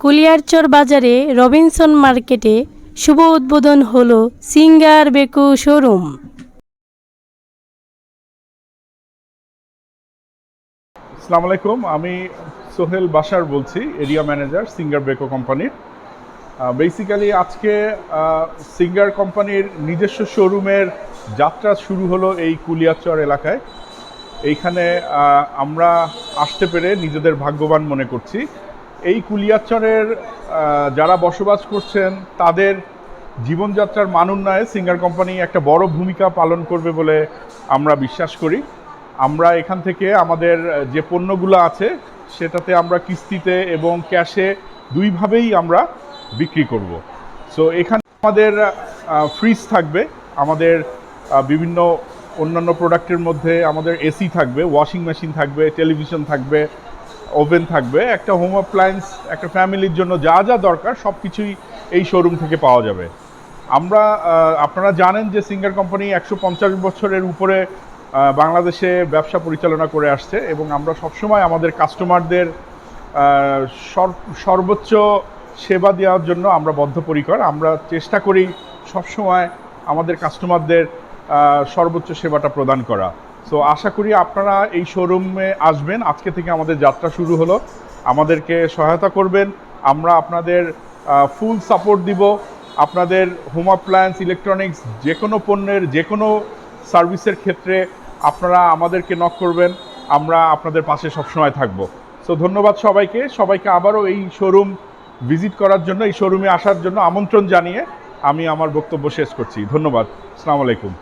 কুলিয়ারচর বাজারে রবিনসন মার্কেটে শুভ উদ্বোধন হল সিঙ্গার বেকু শোরুম। আসসালামু আলাইকুম, আমি সোহেল বাসার বলছি, এরিয়া ম্যানেজার, সিঙ্গার বেকো কোম্পানির। বেসিক্যালি আজকে সিঙ্গার কোম্পানির নিজস্ব শোরুমের যাত্রা শুরু হলো এই কুলিয়াচর এলাকায়। এইখানে আমরা আসতে পেরে নিজেদের ভাগ্যবান মনে করছি। এই কুলিয়াচরের যারা বসবাস করছেন, তাদের জীবনযাত্রার মান উন্নয়নে সিঙ্গার কোম্পানি একটা বড় ভূমিকা পালন করবে বলে আমরা বিশ্বাস করি। আমরা এখান থেকে আমাদের যে পণ্যগুলো আছে, সেটাতে আমরা কিস্তিতে এবং ক্যাশে দুইভাবেই আমরা বিক্রি করব। সো এখানে আমাদের ফ্রিজ থাকবে, আমাদের বিভিন্ন অন্যান্য প্রোডাক্টের মধ্যে আমাদের এসি থাকবে ওয়াশিং মেশিন থাকবে টেলিভিশন থাকবে ওভেন থাকবে, একটা হোম অ্যাপ্লায়েন্স একটা ফ্যামিলির জন্য যা যা দরকার সব কিছুই এই শোরুম থেকে পাওয়া যাবে। আমরা আপনারা জানেন যে সিঙ্গার কোম্পানি একশো পঞ্চাশ বছরের উপরে বাংলাদেশে ব্যবসা পরিচালনা করে আসছে এবং আমরা সবসময় আমাদের কাস্টমারদের সর্বোচ্চ সেবা দেওয়ার জন্য আমরা বদ্ধপরিকর। আমরা চেষ্টা করি সবসময় আমাদের কাস্টমারদের সর্বোচ্চ সেবাটা প্রদান করা। সো আশা করি আপনারা এই শোরুমে আসবেন। আজকে থেকে আমাদের যাত্রা শুরু হলো। আমাদেরকে সহায়তা করবেন। আমরা আপনাদের ফুল সাপোর্ট দিব। আপনাদের হোম অ্যাপ্লায়েন্স ইলেকট্রনিক্স যে কোনো পণ্যের যে কোনো সার্ভিসের ক্ষেত্রে আপনারা আমাদেরকে নক করবেন। আমরা আপনাদের পাশে সবসময় থাকব। সো ধন্যবাদ সবাইকে। সবাইকে আবারও এই শোরুম ভিজিট করার জন্য, এই শোরুমে আসার জন্য আমন্ত্রণ জানিয়ে আমি আমার বক্তব্য শেষ করছি। ধন্যবাদ। আসসালামু আলাইকুম।